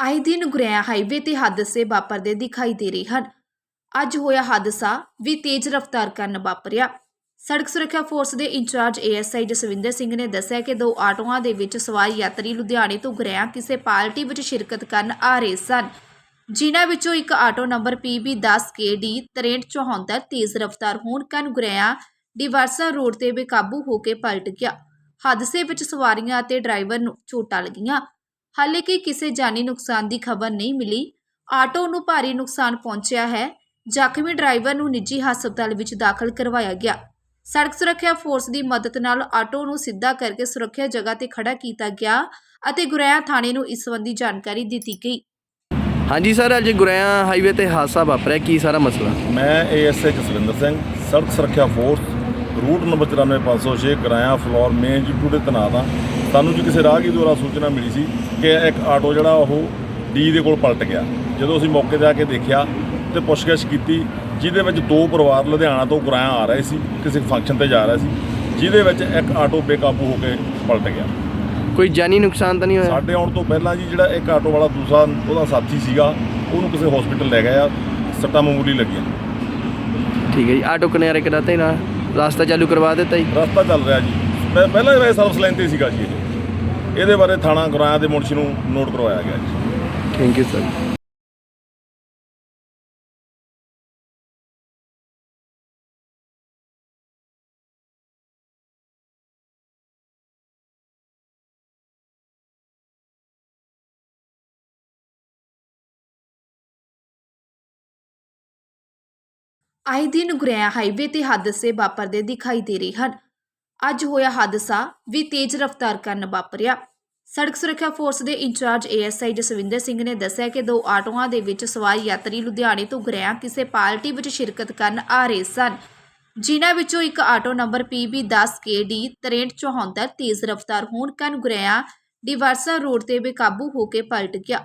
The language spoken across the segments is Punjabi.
ਆਏ ਦਿਨ ਗੁਰੇਆ ਹਾਈਵੇ ਤੇ ਹਾਦਸੇ ਵਾਪਰਦੇ ਦਿਖਾਈ ਦੇ ਰਹੇ ਹਨ। ਅੱਜ ਹੋਇਆ ਹਾਦਸਾ, ਵੀ ਤੇਜ਼ ਰਫ਼ਤਾਰ ਕਾਰਨ ਵਾਪਰਿਆ। ਸੜਕ ਸੁਰੱਖਿਆ ਫੋਰਸ ਦੇ ਇੰਚਾਰਜ ਏਐਸਆਈ ਜਸਵਿੰਦਰ ਸਿੰਘ ਨੇ ਦੱਸਿਆ ਕਿ ਦੋ ਆਟੋਆਂ ਦੇ ਵਿੱਚ ਸਵਾਰ ਯਾਤਰੀ ਲੁਧਿਆਣੇ ਤੋਂ ਗੁਰੇਆ ਕਿਸੇ ਪਾਰਟੀ ਵਿੱਚ ਸ਼ਿਰਕਤ ਕਰਨ ਆ ਰਹੇ ਸਨ। ਜਿਨ੍ਹਾਂ ਵਿੱਚੋਂ ਇੱਕ ਆਟੋ ਨੰਬਰ PB10KD 6374 ਤੇਜ਼ ਰਫ਼ਤਾਰ ਹੋਣ ਕਾਰਨ ਗੁਰੇਆ ਡਿਵਾਰਸਾ ਰੋਡ ਤੇ ਬੇਕਾਬੂ ਹੋ ਕੇ ਪਲਟ ਗਿਆ। ਹਾਦਸੇ ਵਿੱਚ ਸਵਾਰੀਆਂ ਅਤੇ ਡਰਾਈਵਰ ਨੂੰ ਚੋਟਾਂ ਲੱਗੀਆਂ। ਹਾਲਾਂਕਿ ਕਿਸੇ ਜਾਨੀ ਨੁਕਸਾਨ ਦੀ ਖਬਰ ਨਹੀਂ ਮਿਲੀ। ਆਟੋ ਨੂੰ ਭਾਰੀ ਨੁਕਸਾਨ ਪਹੁੰਚਿਆ ਹੈ। ਜ਼ਖਮੀ ਡਰਾਈਵਰ ਨੂੰ ਨਿੱਜੀ ਹਸਪਤਾਲ ਵਿੱਚ ਦਾਖਲ ਕਰਵਾਇਆ ਗਿਆ। ਸੜਕ ਸੁਰੱਖਿਆ ਫੋਰਸ ਦੀ ਮਦਦ ਨਾਲ ਆਟੋ ਨੂੰ ਸਿੱਧਾ ਕਰਕੇ ਸੁਰੱਖਿਆ ਜਗ੍ਹਾ ਤੇ ਖੜਾ ਕੀਤਾ ਗਿਆ ਅਤੇ ਗੁਰੇਆ ਥਾਣੇ ਨੂੰ ਇਸ ਸੰਬੰਧੀ ਜਾਣਕਾਰੀ ਦਿੱਤੀ ਗਈ। ਹਾਂਜੀ ਸਰ ਅੱਜ ਗੁਰੇਆ ਹਾਈਵੇ ਤੇ ਹਾਦਸਾ ਵਾਪਰਿਆ। ਕੀ ਸਾਰਾ ਮਸਲਾ? ਮੈਂ ਏਐਸਏ ਜਸਵਿੰਦਰ ਸਿੰਘ ਸੜਕ ਸੁਰੱਖਿਆ force route number 94506 Goraya Phillaur main ਜੀਪੂ ਦੇ ਤੈਨਾਤ ਹਾਂ ਸਾਨੂੰ ਜੀ ਕਿਸੇ ਰਾਹਗੀਰ ਦੁਆਰਾ ਸੂਚਨਾ ਮਿਲੀ ਸੀ ਕਿ ਇੱਕ ਆਟੋ ਜਿਹੜਾ ਉਹ ਡੀ ਦੇ ਕੋਲ ਪਲਟ ਗਿਆ। ਜਦੋਂ ਅਸੀਂ ਮੌਕੇ ਤੇ ਆ ਕੇ ਦੇਖਿਆ ਤੇ ਪੁੱਛਗਿੱਛ ਕੀਤੀ ਜਿਹਦੇ ਵਿੱਚ ਦੋ ਪਰਿਵਾਰ ਲੁਧਿਆਣਾ ਤੋਂ ਗਰਾਇਆ ਆ ਰਹੇ ਸੀ ਕਿਸੇ ਫੰਕਸ਼ਨ ਤੇ ਜਾ ਰਹੇ ਸੀ ਜਿਹਦੇ ਵਿੱਚ ਇੱਕ ਆਟੋ ਬੇਕਾਬੂ ਹੋ ਕੇ ਪਲਟ ਗਿਆ। ਕੋਈ ਜਾਨੀ ਨੁਕਸਾਨ ਤਾਂ ਨਹੀਂ ਹੋਇਆ? ਸਾਡੇ ਆਉਣ ਤੋਂ ਪਹਿਲਾਂ ਜੀ ਜਿਹੜਾ ਇੱਕ ਆਟੋ ਵਾਲਾ ਦੂਸਰਾ ਉਹਦਾ ਸਾਥੀ ਸੀਗਾ ਉਹਨੂੰ ਕਿਸੇ ਹਸਪੀਟਲ ਲੈ ਗਏ ਆ ਸੱਟਾਂ ਮਾਮੂਲੀ ਲੱਗੀਆਂ। ਠੀਕ ਹੈ ਜੀ। ਆਟੋ ਕਿਨਾਰੇ ਕਰਾਤੇ ਨਾ ਰਾਸਤਾ ਚਾਲੂ ਕਰਵਾ ਦਿੱਤਾ ਜੀ। ਰਸਤਾ ਚੱਲ ਰਿਹਾ ਜੀ। ਮੈਂ ਪਹਿਲਾਂ ਹੀ ਵੈਸੇ ਸਰਵਿਸ ਤੇ ਸੀਗਾ ਜੀ ਇਹ। ਇਹਦੇ ਬਾਰੇ ਥਾਣਾ ਗੁਰਾਇਆ ਦੇ ਮੁਨਸ਼ੀ ਨੂੰ ਨੋਟ ਕਰਵਾਇਆ ਗਿਆ ਜੀ। ਥੈਂਕ ਯੂ ਸਰ ਆਏ ਦਿਨ ਗੁਰੇਆ ਹਾਈਵੇ ਤੇ ਹਾਦਸੇ ਵਾਪਰਦੇ ਦਿਖਾਈ ਦੇ ਰਹੇ ਹਨ। ਅੱਜ ਹੋਇਆ ਹਾਦਸਾ ਵੀ ਤੇਜ਼ ਰਫ਼ਤਾਰ ਕਾਰਨ ਵਾਪਰਿਆ। ਸੜਕ ਸੁਰੱਖਿਆ ਫੋਰਸ ਦੇ ਇੰਚਾਰਜ ਏਐਸਆਈ ਜਸਵਿੰਦਰ ਸਿੰਘ ਨੇ ਦੱਸਿਆ ਕਿ ਦੋ ਆਟੋਆਂ ਦੇ ਵਿੱਚ ਸਵਾਰ ਯਾਤਰੀ ਲੁਧਿਆਣੇ ਤੋਂ ਗੁਰੇਆ ਕਿਸੇ ਪਾਰਟੀ ਵਿੱਚ ਸ਼ਿਰਕਤ ਕਰਨ ਆ ਰਹੇ ਸਨ, ਜਿਨ੍ਹਾਂ ਵਿੱਚੋਂ ਇੱਕ ਆਟੋ ਨੰਬਰ PB10KD 6374 ਤੇਜ਼ ਰਫ਼ਤਾਰ ਹੋਣ ਕਾਰਨ ਗੁਰੇਆ ਡਿਵਰਸਾ ਰੋਡ ਤੇ ਬੇਕਾਬੂ ਹੋ ਕੇ ਪਲਟ ਗਿਆ।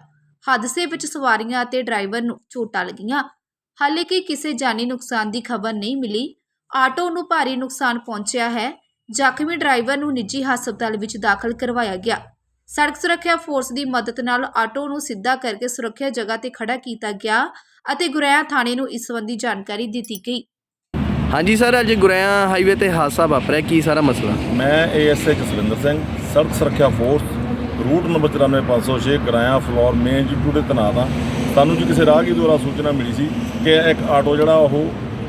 ਹਾਦਸੇ ਵਿੱਚ ਸਵਾਰੀਆਂ ਅਤੇ ਡਰਾਈਵਰ ਨੂੰ ਚੋਟਾਂ ਲੱਗੀਆਂ। ਹਾਲਾਂਕਿ ਕਿਸੇ ਜਾਨੀ ਨੁਕਸਾਨ ਦੀ ਖਬਰ ਨਹੀਂ ਮਿਲੀ। ਆਟੋ ਨੂੰ ਭਾਰੀ ਨੁਕਸਾਨ ਪਹੁੰਚਿਆ ਹੈ। ਜ਼ਖਮੀ ਡਰਾਈਵਰ ਨੂੰ ਨਿੱਜੀ ਹਸਪਤਾਲ ਵਿੱਚ ਦਾਖਲ ਕਰਵਾਇਆ ਗਿਆ। ਸੜਕ ਸੁਰੱਖਿਆ ਫੋਰਸ ਦੀ ਮਦਦ ਨਾਲ ਆਟੋ ਨੂੰ ਸਿੱਧਾ ਕਰਕੇ ਸੁਰੱਖਿਆ ਜਗ੍ਹਾ ਤੇ ਖੜਾ ਕੀਤਾ ਗਿਆ ਅਤੇ ਗੁਰੇਆ ਥਾਣੇ ਨੂੰ ਇਸ ਸੰਬੰਧੀ ਜਾਣਕਾਰੀ ਦਿੱਤੀ ਗਈ। ਹਾਂਜੀ ਸਰ ਅੱਜ ਗੁਰੇਆ ਹਾਈਵੇ ਤੇ ਹਾਦਸਾ ਵਾਪਰਿਆ। ਕੀ ਸਾਰਾ ਮਸਲਾ? ਮੈਂ ਏਐਸਏ ਜਸਵਿੰਦਰ ਸਿੰਘ ਸੜਕ ਸੁਰੱਖਿਆ force route number 94506 Goraya Phillaur main ਜੀਪੂ ਦੇ ਤੈਨਾਤ ਹਾਂ ਸਾਨੂੰ ਜੀ ਕਿਸੇ ਰਾਹਗੀਰ ਦੁਆਰਾ ਸੂਚਨਾ ਮਿਲੀ ਸੀ ਕਿ ਇੱਕ ਆਟੋ ਜਿਹੜਾ ਉਹ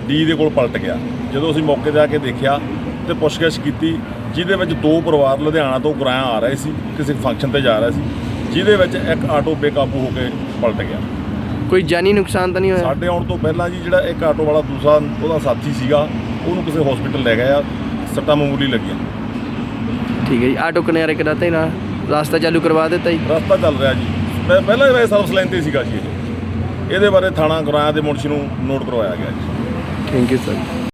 ਡੀ ਦੇ ਕੋਲ ਪਲਟ ਗਿਆ। ਜਦੋਂ ਅਸੀਂ ਮੌਕੇ ਤੇ ਆ ਕੇ ਦੇਖਿਆ ਤੇ ਪੁੱਛਗਿੱਛ ਕੀਤੀ ਜਿਹਦੇ ਵਿੱਚ ਦੋ ਪਰਿਵਾਰ ਲੁਧਿਆਣਾ ਤੋਂ ਗਰਾਇਆ ਆ ਰਹੇ ਸੀ ਕਿਸੇ ਫੰਕਸ਼ਨ ਤੇ ਜਾ ਰਹੇ ਸੀ ਜਿਹਦੇ ਵਿੱਚ ਇੱਕ ਆਟੋ ਬੇਕਾਬੂ ਹੋ ਕੇ ਪਲਟ ਗਿਆ। ਕੋਈ ਜਾਨੀ ਨੁਕਸਾਨ ਤਾਂ ਨਹੀਂ ਹੋਇਆ? ਸਾਡੇ ਆਉਣ ਤੋਂ ਪਹਿਲਾਂ ਜੀ ਜਿਹੜਾ ਇੱਕ ਆਟੋ ਵਾਲਾ ਦੂਸਰਾ ਉਹਦਾ ਸਾਥੀ ਸੀਗਾ ਉਹਨੂੰ ਕਿਸੇ ਹਸਪੀਟਲ ਲੈ ਗਏ ਆ ਸੱਟਾਂ ਮਾਮੂਲੀ ਲੱਗੀਆਂ। ਠੀਕ ਹੈ ਜੀ ਆਟੋ ਕਿਨਾਰੇ ਕਰਾਤੇ ਨਾ ਰਾਸਤਾ ਚਾਲੂ ਕਰਵਾ ਦਿੱਤਾ ਜੀ? ਰਸਤਾ ਚੱਲ ਰਿਹਾ ਜੀ। ਮੈਂ ਪਹਿਲਾਂ ਹੀ ਵੈਸੇ ਸਰਵਿਸ ਲਾਈਨ ਤੇ ਸੀਗਾ ਜੀ ਇਹ। ਇਹਦੇ ਬਾਰੇ ਥਾਣਾ ਗੁਰਾਇਆ ਦੇ ਮੁਨਸ਼ੀ ਨੂੰ ਨੋਟ ਕਰਵਾਇਆ ਗਿਆ ਜੀ। Thank you sir